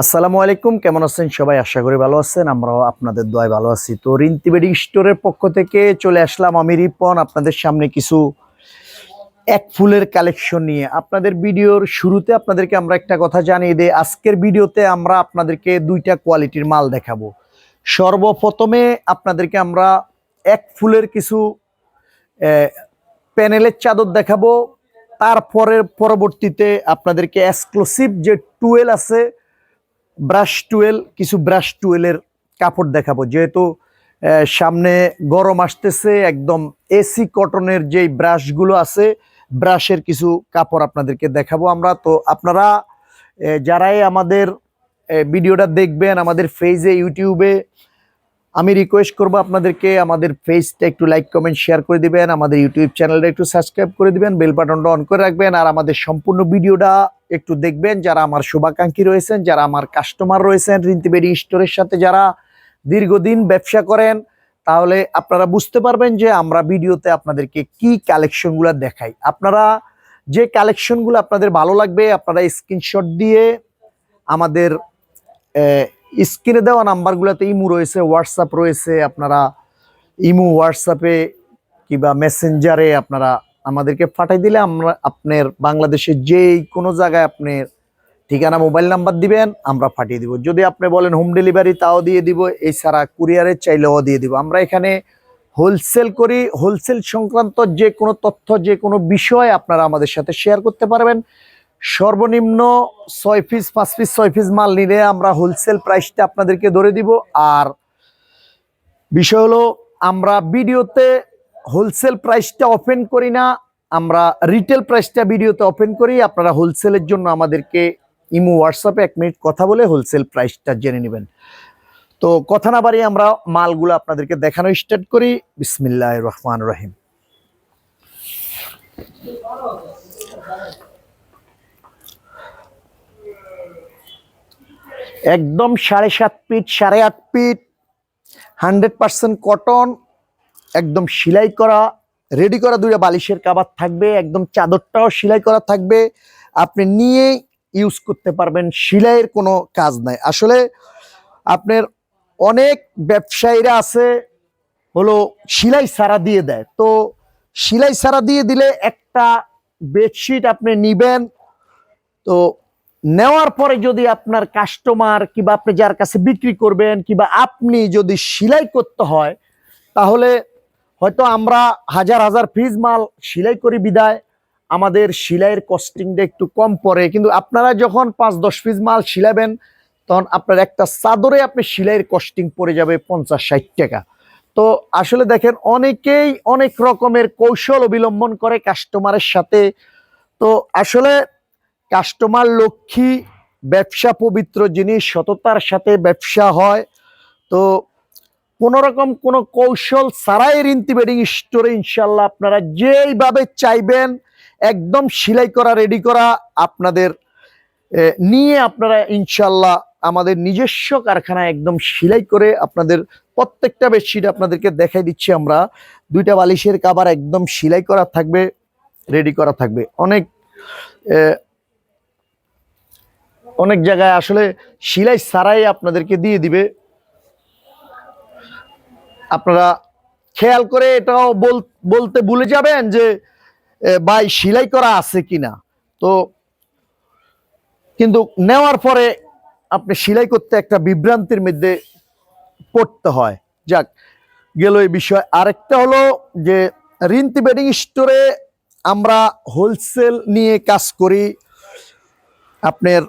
আসসালামু আলাইকুম, কেমন আছেন সবাই? আশা করি ভালো আছেন, আমরাও আপনাদের দয় ভালো আছি। তো রিন্তি বেডিং স্টোরের পক্ষ থেকে চলে আসলাম আমি রিপন, আপনাদের সামনে কিছু এক ফুলের কালেকশন নিয়ে। আপনাদের ভিডিওর শুরুতে আপনাদেরকে আমরা একটা কথা জানিয়ে দিই, আজকের ভিডিওতে আমরা আপনাদেরকে দুইটা কোয়ালিটির মাল দেখাবো। সর্বপ্রথমে আপনাদেরকে আমরা এক ফুলের কিছু প্যানেলের চাদর দেখাবো। তারপরের পরবর্তীতে আপনাদেরকে এক্সক্লুসিভ যে টুয়েল আছে ব্রাশ টুয়েল, কিছু ব্রাশ টুয়েলের কাপড় দেখাবো। যেহেতু সামনে গরম আসতেছে, একদম এসি কটনের যেই ব্রাশগুলো আছে, ব্রাশের কিছু কাপড় আপনাদেরকে দেখাবো আমরা। তো আপনারা যারাই আমাদের ভিডিওটা দেখবেন, আমাদের ফেজে ইউটিউবে আমি রিকোয়েস্ট করব আপনাদেরকে আমাদের ফেসটা একটু লাইক কমেন্ট শেয়ার করে দিবেন, আমাদের ইউটিউব চ্যানেলটা একটু সাবস্ক্রাইব করে দিবেন বেল বাটনটা অন করে রাখবেন, আর আমাদের সম্পূর্ণ ভিডিওটা একটু দেখবেন, যারা আমার শুভাকাঙ্ক্ষী রয়েছেন, যারা আমার কাস্টমার রয়েছেন রিন্তিবেরি স্টোরের সাথে যারা দীর্ঘদিন ব্যবসা করেন, তাহলে আপনারা বুঝতে পারবেন যে আমরা ভিডিওতে আপনাদেরকে কি কালেকশনগুলো দেখাই। আপনারা যে কালেকশনগুলো আপনাদের ভালো লাগবে, আপনারা স্ক্রিনশট দিয়ে আমাদের স্ক্রিনে দেওয়া নাম্বারগুলোতে ইমু রয়েছে হোয়াটসঅ্যাপ রয়েছে, আপনারা ইমু হোয়াটসঅ্যাপে কিংবা মেসেঞ্জারে আপনারা আমাদেরকে পাঠাই দিলে আমরা আপনার বাংলাদেশের যেই কোনো জায়গায় আপনার ঠিকানা, মোবাইল নাম্বার দিবেন, আমরা পাঠিয়ে দিব। যদি আপনি বলেন হোম ডেলিভারি তাও দিয়ে দিব, এছাড়া কুরিয়ারে চাইলেও দিয়ে দিব। আমরা এখানে হোলসেল করি হোলসেল সংক্রান্ত যে কোনো তথ্য, যে কোনো বিষয় আপনারা আমাদের সাথে শেয়ার করতে পারবেন। সর্বনিম্ন ছয় পিস পাঁচ পিস ছয় পিস মাল নিলে আমরা হোলসেল প্রাইসটা আপনাদেরকে ধরে দিব। আর বিষয় হলো, আমরা ভিডিওতে হোলসেল প্রাইসটা ওপেন করি না, আমরা রিটেল প্রাইসটা ভিডিওতে ওপেন করি। আপনারা হোলসেলের জন্য আমাদেরকে ইমো হোয়াটসঅ্যাপে এক মিনিট কথা বলে হোলসেল প্রাইসটা জেনে নেবেন। তো কথা না বাড়িয়ে আমরা মালগুলো আপনাদেরকে দেখানো স্টার্ট করি। বিসমিল্লাহ রহমান রহিম। একদম সাড়ে সাত ফিট, সাড়ে আট ফিট হান্ড্রেড পার্সেন্ট কটন একদম সেলাই করা রেডি করা দুইটা বালিশের কাবার থাকবে, একদম চাদরটাও সেলাই করা থাকবে। আপনি নিয়ে ইউজ করতে পারবেন, সেলাইয়ের কোনো কাজ নাই। আসলে আপনার অনেক ব্যবসায়ীরা আছে, হলো সেলাই সারা দিয়ে দেয়। তো সেলাই সারা দিয়ে দিলে একটা বেডশিট আপনি নিবেন, তো নেওয়ার পরে যদি আপনার কাস্টমার কিংবা আপনি যার কাছে বিক্রি করবেন কিংবা আপনি যদি সেলাই করতে হয়, তাহলে হয়তো আমরা হাজার হাজার পিস মাল সেলাই করি বিদায়। আমাদের সেলাইয়ের কস্টিংটা একটু কম পড়ে। কিন্তু আপনারা যখন পাঁচ দশ পিস মাল সিলাবেন, তখন আপনার একটা চাদরে আপনি সেলাইয়ের কস্টিং পড়ে যাবে পঞ্চাশ ষাট টাকা। তো আসলে দেখেন, অনেকেই অনেক রকমের কৌশল অবলম্বন করে কাস্টমারের সাথে। তো আসলে কাস্টমার লক্ষ্মী, ব্যবসা পবিত্র জিনিস সততার সাথে ব্যবসা হয়। তো কোন রকম কোনো কৌশল ছাড়াই রিন্তি বেডিং স্টোরে ইনশাল্লাহ আপনারা যেইভাবে চাইবেন, একদম সেলাই করা রেডি করা আপনাদের নিয়ে আপনারা ইনশাল্লাহ আমাদের নিজস্ব কারখানায় একদম সেলাই করে আপনাদের প্রত্যেকটা বেডশিট আপনাদেরকে দেখাই দিচ্ছি আমরা। দুইটা বালিশের কাবার একদম সেলাই করা থাকবে রেডি করা থাকবে। অনেক অনেক জায়গায় আসলে সেলাই ছাড়াই আপনাদেরকে দিয়ে দিবে। আপনারা খেয়াল করে এটাও বল- বলতে ভুলে যাবেন যে ভাই সেলাই করা আছে কিনা। তো কিন্তু নেওয়ার পরে আপনি সিলাই করতে একটা বিভ্রান্তির মধ্যে পড়তে হয়। যাক, গেল এই বিষয়। আরেকটা হলো যে, রিন্তি বেডিং স্টোরে আমরা হোলসেল নিয়ে কাজ করি। আপনার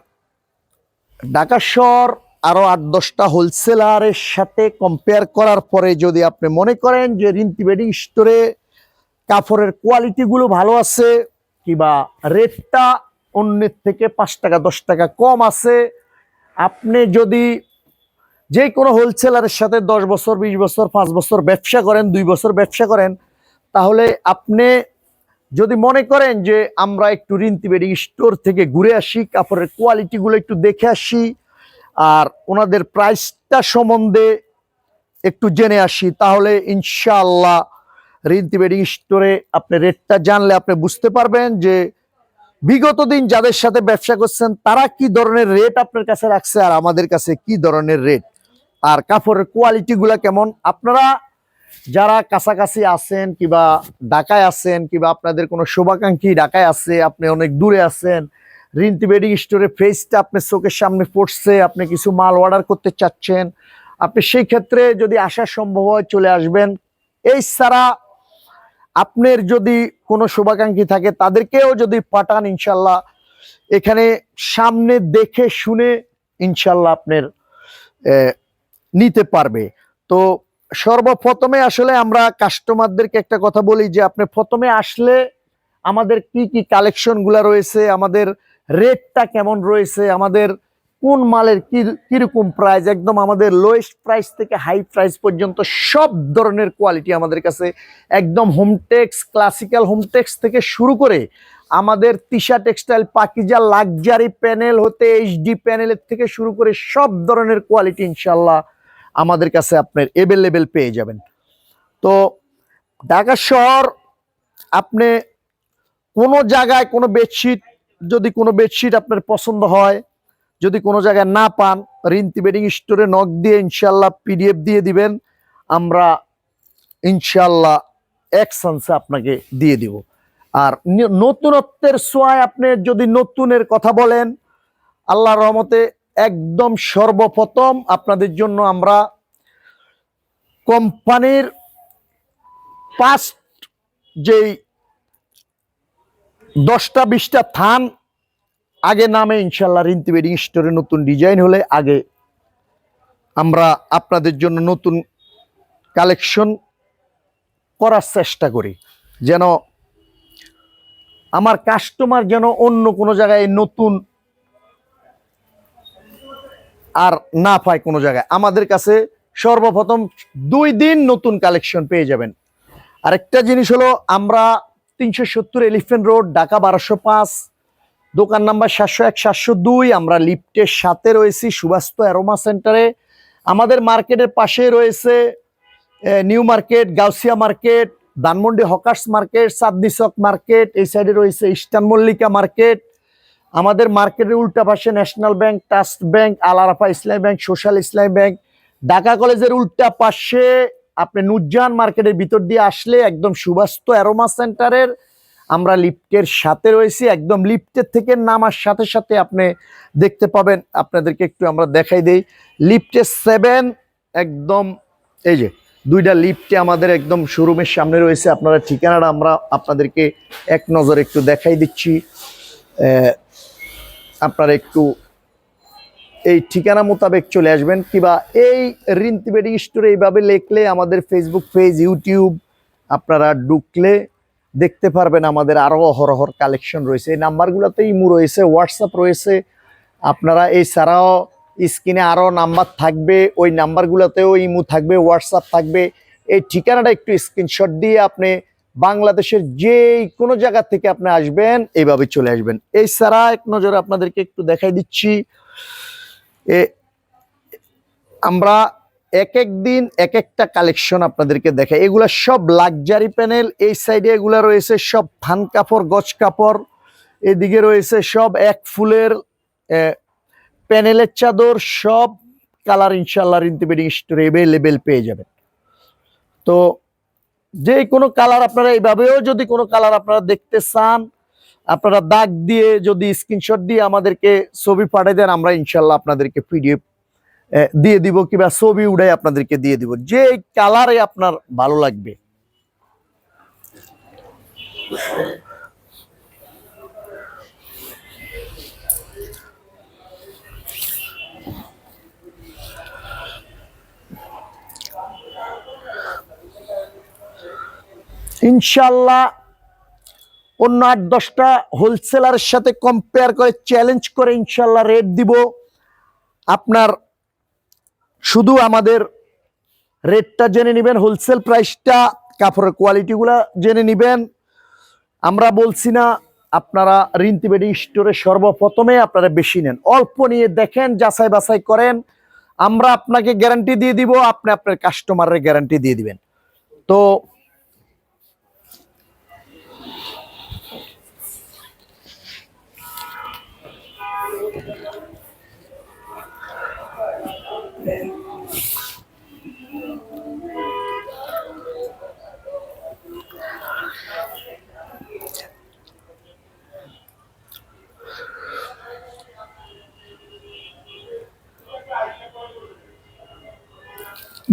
ঢাকা শহর আরও আট, দশটা হোলসেলারের সাথে কম্পেয়ার করার পরে যদি আপনি মনে করেন যে রিন্তি বেডিং স্টোরে কাপড়ের কোয়ালিটিগুলো ভালো আছে, কিংবা রেটটা অন্যের থেকে পাঁচ টাকা, দশ টাকা কম আছে, আপনি যদি যে কোনো হোলসেলারের সাথে দশ বছর, বিশ বছর, পাঁচ বছর ব্যবসা করেন, দুই বছর ব্যবসা করেন, তাহলে আপনি যদি মনে করেন যে আমরা একটু রিন্তি বেডিং স্টোর থেকে ঘুরে আসি, কাপড়ের কোয়ালিটিগুলো একটু দেখে আসি, আর ওনাদের প্রাইসটা সম্বন্ধে একটু জেনে আসি, তাহলে ইনশাআল্লাহ রিন্তি স্টোরে আপনি রেটটা জানলে আপনি বুঝতে পারবেন যে বিগত দিন যাদের সাথে ব্যবসা করছেন, তারা কি ধরনের রেট আপনার কাছে রাখছে আর আমাদের কাছে কি ধরনের রেট আর কাপড়ের কোয়ালিটি গুলা কেমন? আপনারা যারা কাছাকাছি আছেন কিবা ঢাকায় আছেন কিবা আপনাদের কোনো শুভাকাঙ্ক্ষী ঢাকায় আছে, আপনি অনেক দূরে আছেন রিন্তি বেডিং স্টোরে ফেসটা আপনার চোখের সামনে পড়ছে, আপনি কিছু মাল অর্ডার করতে চাচ্ছেন, আপনি সেই ক্ষেত্রে যদি আসা সম্ভব হয় চলে আসবেন। এই ছাড়া আপনার যদি কোনো শুভাকাঙ্ক্ষী থাকে, তাদেরকেও যদি পাঠান ইনশাল্লাহ। এখানে সামনে দেখে শুনে ইনশাল্লাহ আপনার নিতে পারবে। তো সর্বপ্রথমে আসলে আমরা কাস্টমারদেরকে একটা কথা বলি যে আপনি প্রথমে আসলে আমাদের কি কি কালেকশনগুলা রয়েছে, আমাদের রেটটা কেমন রয়েছে, আমাদের কোন মালের কি, কীরকম প্রাইস একদম আমাদের লোয়েস্ট প্রাইস থেকে হাই প্রাইস পর্যন্ত সব ধরনের কোয়ালিটি আমাদের কাছে একদম হোমটেক্স ক্লাসিক্যাল হোমটেক্স থেকে শুরু করে আমাদের Tisha textile Pakiza luxury panel হতে এইচডি প্যানেলের থেকে শুরু করে সব ধরনের কোয়ালিটি ইনশাল্লাহ আমাদের কাছে আপনার এভেলেবেল পেয়ে যাবেন। তো ঢাকা শহর, আপনি কোনো জায়গায় কোনো বেডশিট যদি কোনো বেডশিট আপনার পছন্দ হয়, যদি কোনো জায়গায় না পান, রিন্তি বেডিং স্টোরে নক দিয়ে ইনশাল্লাহ পিডিএফ দিয়ে দিবেন, আমরা ইনশাল্লাহ এক চান্সে আপনাকে দিয়ে দিব। আর নতুনত্বের সোয়ায় আপনি যদি নতুনের কথা বলেন আল্লাহ রহমতে একদম সর্বপ্রথম আপনাদের জন্য আমরা কোম্পানির পাস্ট যেই দশটা বিশটা থান, আগে নামে ইনশাল্লাহ রিন্তি বেডিং স্টোরে নতুন ডিজাইন হলে আগে আমরা আপনাদের জন্য নতুন কালেকশন করার চেষ্টা করি। যেন আমার কাস্টমার যেন অন্য কোনো জায়গায় নতুন আর না পায় কোনো জায়গায়। আমাদের কাছে সর্বপ্রথম দুই দিন নতুন কালেকশন পেয়ে যাবেন। আরেকটা জিনিস হলো, আমরা তিনশো সত্তর এলিফেন্ট রোড ঢাকা বারোশো পাঁচ, দোকান নাম্বার সাতশো এক, সাতশো দুই, আমরা লিফটের সাথে রয়েছি, সুবাস্ত অ্যারোমা সেন্টারে আমাদের মার্কেটের পাশে রয়েছে new market Gausia market Dhanmondi hawkers market Chandni Chowk market এই সাইডে রয়েছে ইস্টার্ন মল্লিকা মার্কেট আমাদের মার্কেটের উল্টা পাশে national bank, trust bank Alarafah Islami bank, social Islami bank. Dhaka কলেজের উল্টা পাশে আপনি নুরজাহান মার্কেটের ভিতর দিয়ে আসলে একদম সুবাস্ত অ্যারোমা সেন্টারের আমরা লিফটের সাথে রয়েছি। একদম লিফটের থেকে নামার সাথে সাথে আপনি দেখতে পাবেন, আপনাদেরকে একটু আমরা দেখাই দিই। লিফটের সেভেন, একদম এই যে দুইটা লিফটে আমাদের একদম শোরুমের সামনে রয়েছে। আপনারা ঠিকানাটা আমরা আপনাদেরকে এক নজর একটু দেখাই দিচ্ছি। আপনারা একটু এই ঠিকানা মোতাবেক চলে আসবেন কিবা এই রিন্তি বেডিং স্টোরে এইভাবে লিখলে আমাদের ফেসবুক পেজ ইউটিউব আপনারা ঢুকলে দেখতে পারবেন আমাদের আরও অহরহর কালেকশন রয়েছে। এই নাম্বারগুলোতে ইমু রয়েছে হোয়াটসঅ্যাপ রয়েছে। আপনারা এছাড়াও স্ক্রিনে আরও নাম্বার থাকবে, ওই নাম্বারগুলোতেও ইমু থাকবে হোয়াটসঅ্যাপ থাকবে। এই ঠিকানাটা একটু স্ক্রিনশট দিয়ে আপনি বাংলাদেশের যে কোনো জায়গা থেকে আপনি আসবেন, এইভাবে চলে আসবেন। এছাড়া এক নজরে আপনাদেরকে একটু দেখাই দিচ্ছি। এ, আমরা এক এক দিন এক একটা কালেকশন আপনাদেরকে দেখাই। এগুলা সব লাক্সারি প্যানেল, এই সাইডে এগুলা রয়েছে সব থান কাপড় গজ কাপড়। এদিকে রয়েছে সব এক ফুলের প্যানেলের চাদর, সব কালার ইনশাল্লাহ রিন্তিবেডিং স্টোরে এভেলেবেল পেয়ে যাবেন। তো যে কোনো কালার আপনারা এইভাবেও যদি কোনো কালার আপনারা দেখতে চান, আপনারা দাগ দিয়ে যদি স্ক্রিনশট দিয়ে আমাদেরকে ছবি পাঠিয়ে দেন, আমরা ইনশাল্লাহ আপনাদেরকে পিডিএফ দিয়ে দিব কিংবা ছবি উড়াই আপনাদেরকে দিয়ে দিব। যে কালারে আপনার ভালো লাগবে। ইনশাল্লাহ অন্য আট, দশটা হোলসেলারের সাথে কম্পেয়ার করে চ্যালেঞ্জ করে ইনশাল্লাহ রেট দিব। আপনার শুধু আমাদের রেটটা জেনে নেবেন হোলসেল প্রাইসটা কাপড়ের কোয়ালিটিগুলো জেনে নেবেন। আমরা বলছি না আপনারা রিন্তি বেডিং স্টোরে সর্বপ্রথমে আপনারা বেশি নেন। অল্প নিয়ে দেখেন, যাচাই বাছাই করেন। আমরা আপনাকে গ্যারান্টি দিয়ে দিব, আপনি আপনার কাস্টমারের গ্যারান্টি দিয়ে দিবেন। তো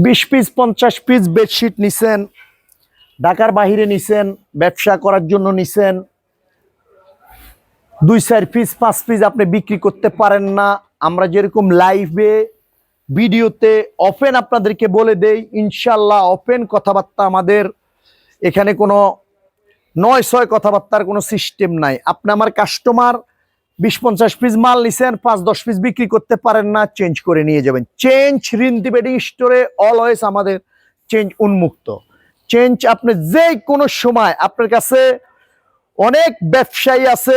বিশ পিস পঞ্চাশ পিস বেডশিট নিছেন, ঢাকার বাহিরে নিছেন, ব্যবসা করার জন্য নিছেন। দুই, চার পিস পাঁচ পিস আপনি বিক্রি করতে পারেন না। আমরা যেরকম লাইভে ভিডিওতে ওপেন আপনাদেরকে বলে দেই ইনশাল্লাহ ওপেন কথাবার্তা আমাদের এখানে কোনো নয়, ছয় কথাবার্তার কোনো সিস্টেম নাই। আপনি আমার কাস্টমার বিশ পঞ্চাশ পিস মাল নিছেন, পাঁচ দশ পিস বিক্রি করতে পারেন না চেঞ্জ করে নিয়ে যাবেন। চেঞ্জ রিন্তি বেডিং স্টোরে অলওয়েজ আমাদের চেঞ্জ উন্মুক্ত। চেঞ্জ আপনি যে কোনো সময় আপনার কাছে অনেক ব্যবসায়ী আছে,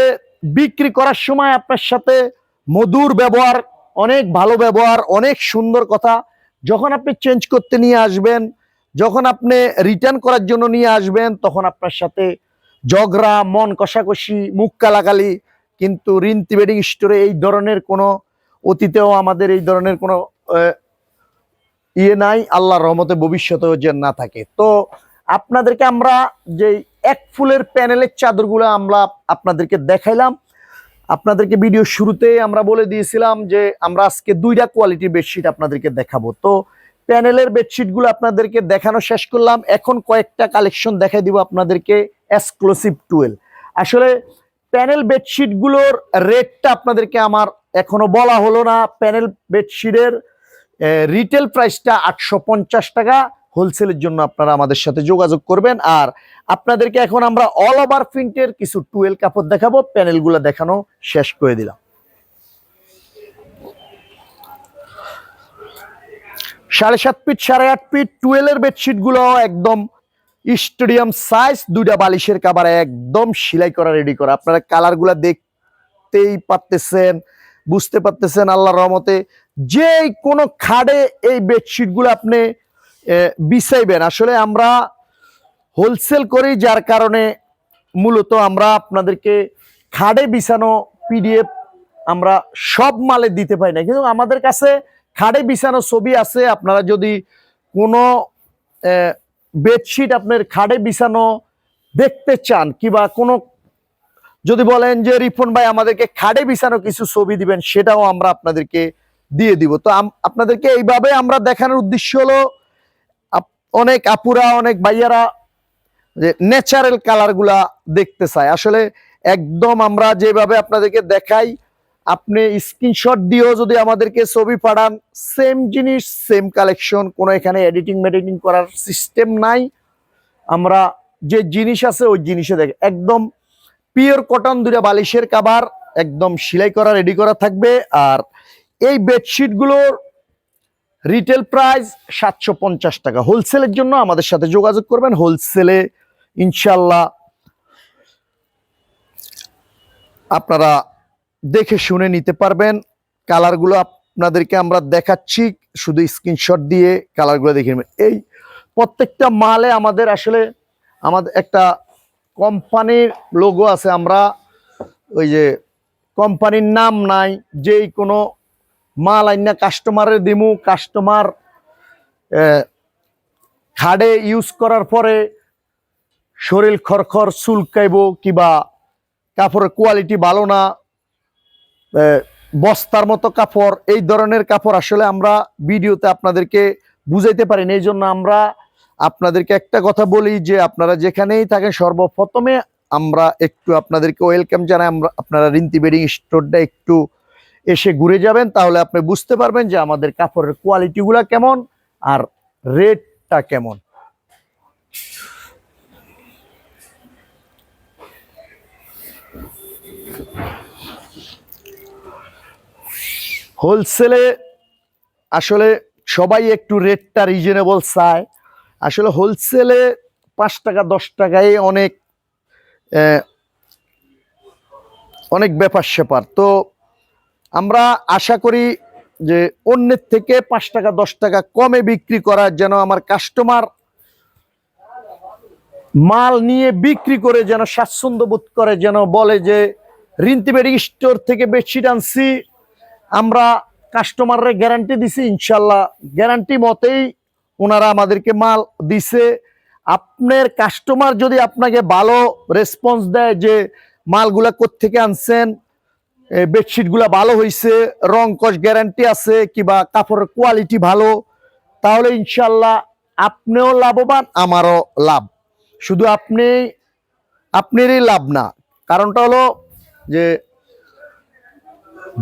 বিক্রি করার সময় আপনার সাথে মধুর ব্যবহার, অনেক ভালো ব্যবহার, অনেক সুন্দর কথা। যখন আপনি চেঞ্জ করতে নিয়ে আসবেন, যখন আপনি রিটার্ন করার জন্য নিয়ে আসবেন, তখন আপনার সাথে ঝগড়া, মন কষাকষি, মুখ কালাকালি কিন্তু রিন্তি বেডিং স্টোরে এই ধরনের কোনো অতীতেও আমাদের এই ধরনের কোনো ইয়ে নাই, আল্লাহর রহমতে ভবিষ্যতেও যে না থাকে। তো আপনাদেরকে আমরা যে এক ফুলের প্যানেলের চাদরগুলো আমরা আপনাদেরকে দেখাইলাম, আপনাদেরকে ভিডিও শুরুতে আমরা বলে দিয়েছিলাম যে আমরা আজকে দুইটা কোয়ালিটির বেডশিট আপনাদেরকে দেখাবো। তো প্যানেলের বেডশিটগুলো আপনাদেরকে দেখানো শেষ করলাম। এখন কয়েকটা কালেকশন দেখাই দিব আপনাদেরকে এক্সক্লুসিভ টুয়েল আসলে প্যানেল বেডশিটগুলোর রেটটা আপনাদেরকে আমার এখনও বলা হলো না। প্যানেল বেডশিটের রিটেল প্রাইসটা আটশো পঞ্চাশ টাকা। হোলসেলের জন্য আপনারা আমাদের সাথে যোগাযোগ করবেন। আর আপনাদেরকে এখন আমরা অল ওভার প্রিন্টের কিছু টুয়েল কাপড় দেখাবো। প্যানেলগুলো দেখানো শেষ করে দিলাম। সাড়ে সাত ফিট, সাড়ে আট ফিট টুয়েলের বেডশিটগুলো একদম স্টেডিয়াম সাইজ দুইটা বালিশের কাবার একদম সেলাই করা রেডি করা। আপনারা কালারগুলা দেখতেই পারতেছেন, বুঝতে পারতেছেন আল্লাহ রহমতে। যে কোনো খাড়ে এই বেডশিটগুলো আপনি বিছাইবেন। আসলে আমরা হোলসেল করি, যার কারণে মূলত আমরা আপনাদেরকে খাড়ে বিছানো পিডিএফ আমরা সব মালে দিতে পারি না। কিন্তু আমাদের কাছে খাড়ে বিছানো ছবি আছে। আপনারা যদি কোনো বেডশিট আপনার খাড়ে বিছানো দেখতে চান কিংবা কোনো যদি বলেন যে রিফন ভাই, আমাদেরকে খাড়ে বিছানো কিছু ছবি দিবেন, সেটাও আমরা আপনাদেরকে দিয়ে দিব। তো আপনাদেরকে এইভাবে আমরা দেখানোর উদ্দেশ্য হলো অনেক আপুরা, অনেক ভাইয়ারা যে ন্যাচারাল কালারগুলা দেখতে চায়। আসলে একদম আমরা যেভাবে আপনাদেরকে দেখাই আপনি স্ক্রিনশট দিয়েও যদি আমাদেরকে ছবি পাঠান সেম জিনিস সেম কালেকশন কোনো এখানে এডিটিং মেডিটিং করার সিস্টেম নাই। আমরা যে জিনিস আছে ওই জিনিসে দেখে, একদম পিওর কটন দুটা বালিশের কাবার একদম সেলাই করা রেডি করা থাকবে। আর এই বেডশিটগুলোর রিটেল প্রাইস সাতশো পঞ্চাশ টাকা। হোলসেলের জন্য আমাদের সাথে যোগাযোগ করবেন। হোলসেলে ইনশাল্লাহ আপনারা দেখে শুনে নিতে পারবেন। কালারগুলো আপনাদেরকে আমরা দেখাচ্ছি। শুধু স্ক্রিনশট দিয়ে কালারগুলো দেখে নেবেন। এই প্রত্যেকটা মালে আমাদের আসলে আমাদের একটা কোম্পানির লোগো আছে আমরা। ওই যে কোম্পানির নাম নাই, যেই কোনো মাল আইনা কাস্টমারের দিমু। কাস্টমার খাড়ে ইউজ করার পরে শরীর খরখর চুলকাইব, কিবা কাপড়ের কোয়ালিটি ভালো না বস্তার মতো কাপড়, এই ধরনের কাপড় আসলে আমরা ভিডিওতে আপনাদেরকে বুঝাইতে পারি না। এই জন্য আমরা আপনাদেরকে একটা কথা বলি যে আপনারা যেখানেই থাকেন, সর্বপ্রথমে আমরা একটু আপনাদেরকে ওয়েলকাম জানাই। আমরা, আপনারা রিন্তি বেডিং স্টোরটা একটু এসে ঘুরে যাবেন, তাহলে আপনি বুঝতে পারবেন যে আমাদের কাপড়ের কোয়ালিটিগুলো কেমন আর রেটটা কেমন। হোলসেলে আসলে সবাই একটু রেটটা রিজনেবল চায়। আসলে হোলসেলে পাঁচ টাকা, দশ টাকায় অনেক অনেক ব্যাপার স্যাপার। তো আমরা আশা করি যে অন্যের থেকে পাঁচ টাকা, দশ টাকা কমে বিক্রি করার যেন আমার কাস্টমার মাল নিয়ে বিক্রি করে যেন স্বাচ্ছন্দ্য বোধ করে, যেন বলে যে রিন্তি স্টোর থেকে বেডশিট আনছি আমরা কাস্টমাররে গ্যারান্টি দিছি ইনশাল্লাহ গ্যারান্টি মতেই ওনারা আমাদেরকে মাল দিছে। আপনার কাস্টমার যদি আপনাকে ভালো রেসপন্স দেয় যে মালগুলা থেকে আনছেন বেডশিটগুলা ভালো হয়েছে রং কস গ্যারান্টি আছে, কিবা কাপড়ের কোয়ালিটি ভালো, তাহলে ইনশাল্লাহ আপনিও লাভবান, আমারও লাভ। শুধু আপনি, আপনারই লাভ না। কারণটা হলো যে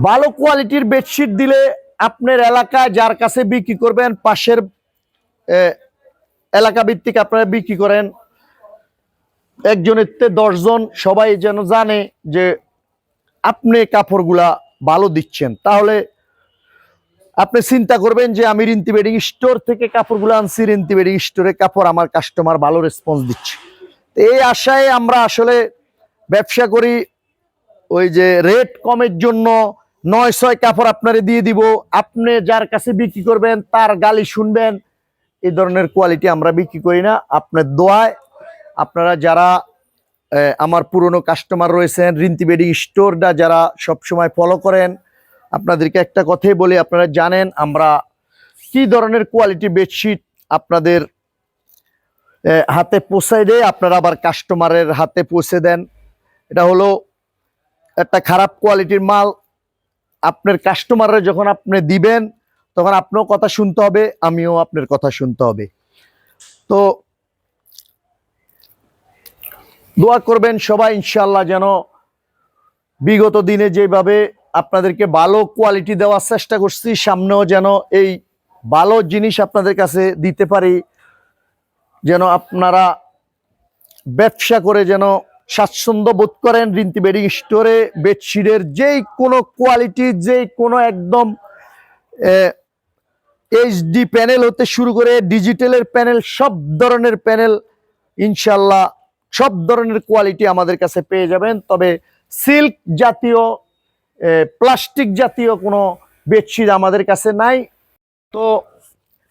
ভালো কোয়ালিটির বেডশিট দিলে আপনার এলাকায় যার কাছে বিক্রি করবেন, পাশের এলাকা ভিত্তিক আপনারা বিক্রি করেন। একজনের দশজন, সবাই যেন জানে যে আপনি কাপড়গুলা ভালো দিচ্ছেন। তাহলে আপনি চিন্তা করবেন যে আমি রিন্তি বেডিং স্টোর থেকে কাপড়গুলো আনছি, রিন্তি বেডিং স্টোরে কাপড় আমার কাস্টমার ভালো রেসপন্স দিচ্ছে। এই আশায় আমরা আসলে ব্যবসা করি, ওই যে রেট কমের জন্য নয় ছয় কাপড় আপনারে দিয়ে দিব। আপনি যার কাছে বিক্রি করবেন, তার গালি শুনবেন, এই ধরনের কোয়ালিটি আমরা বিক্রি করি না। আপনার দোয়ায় আপনারা যারা আমার পুরনো কাস্টমার রয়েছেন, রিন্তি বেডিং স্টোরটা যারা সবসময় ফলো করেন, আপনাদেরকে একটা কথাই বলি, আপনারা জানেন আমরা কি ধরনের কোয়ালিটি বেডশিট আপনাদের হাতে পৌঁছায় দেয়, আপনারা আবার কাস্টমারের হাতে পৌঁছে দেন। এটা হলো একটা খারাপ কোয়ালিটির মাল আপনার কাস্টমাররা যখন আপনি দিবেন, তখন আপনারও কথা শুনতে হবে, আমিও আপনার কথা শুনতে হবে। তো দোয়া করবেন সবাই ইনশাল্লাহ যেন বিগত দিনে যেভাবে আপনাদেরকে ভালো কোয়ালিটি দেওয়ার চেষ্টা করছি, সামনেও যেন এই ভালো জিনিস আপনাদের কাছে দিতে পারি, যেন আপনারা ব্যবসা করে যেন স্বাচ্ছন্দ্য বোধ করেন রিন্তি বেডিং স্টোরে, বেডশিটের যেই কোনো কোয়ালিটি যেই কোনো একদম এইচডি প্যানেল হতে শুরু করে ডিজিটালের প্যানেল, সব ধরনের প্যানেল ইনশাল্লাহ সব ধরনের কোয়ালিটি আমাদের কাছে পেয়ে যাবেন। তবে সিল্ক জাতীয় প্লাস্টিক জাতীয় কোনো বেডশিট আমাদের কাছে নাই। তো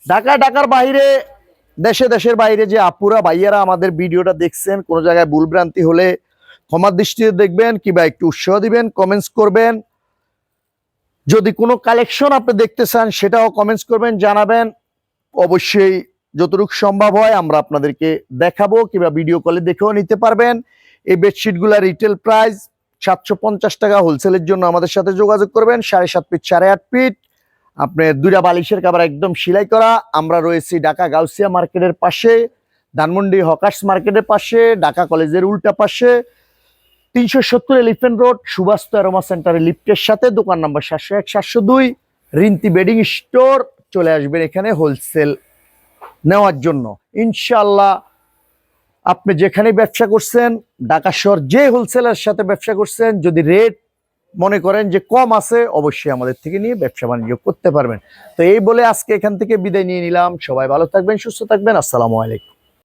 ঢাকা, ঢাকার বাইরে দেশে দেশের বাইরে যে আপুরা, ভাইয়ারা আমাদের ভিডিওটা দেখছেন, কোনো জায়গায় ভুলভ্রান্তি হলে ক্ষমার দৃষ্টিতে দেখবেন কিংবা একটু উৎসাহ দিবেন কমেন্টস করবেন। যদি কোনো কালেকশন আপনি দেখতে চান, সেটাও কমেন্টস করবেন, জানাবেন। অবশ্যই যতটুকু সম্ভব হয় আমরা আপনাদেরকে দেখাবো কিংবা ভিডিও কলে দেখেও নিতে পারবেন। এই বেডশিটগুলা রিটেল প্রাইস সাতশো পঞ্চাশ টাকা হোলসেলের জন্য আমাদের সাথে যোগাযোগ করবেন, সাড়ে সাত ফিট সাড়ে আট ফিট আপনার দুইটা বালিশের কাবার একদম সেলাই করা। আমরা রয়েছি ঢাকা গাউসিয়া মার্কেটের পাশে, ধানমন্ডি হকার্স মার্কেটের পাশে, ঢাকা কলেজের উল্টা পাশে। তিনশো সত্তর এলিফেন্ট রোড সুভাষ অ্যারোমা সেন্টারের লিফটের সাথে, দোকান নাম্বার সাতশো এক, সাতশো দুই, রিন্তি বেডিং স্টোর। চলে আসবেন এখানে হোলসেল নেওয়ার জন্য। ইনশাল্লাহ আপনি যেখানে ব্যবসা করছেন, ঢাকা শহর যে হোলসেলের সাথে ব্যবসা করছেন, যদি রেট মনে করেন যে কম আছে, অবশ্যই আমাদের থেকে নিয়ে ব্যবসা বাণিজ্য করতে পারবেন। তো এই বলে আজকে এখান থেকে বিদায় নিয়ে নিলাম। সবাই ভালো থাকবেন, সুস্থ থাকবেন। আসসালামু আলাইকুম।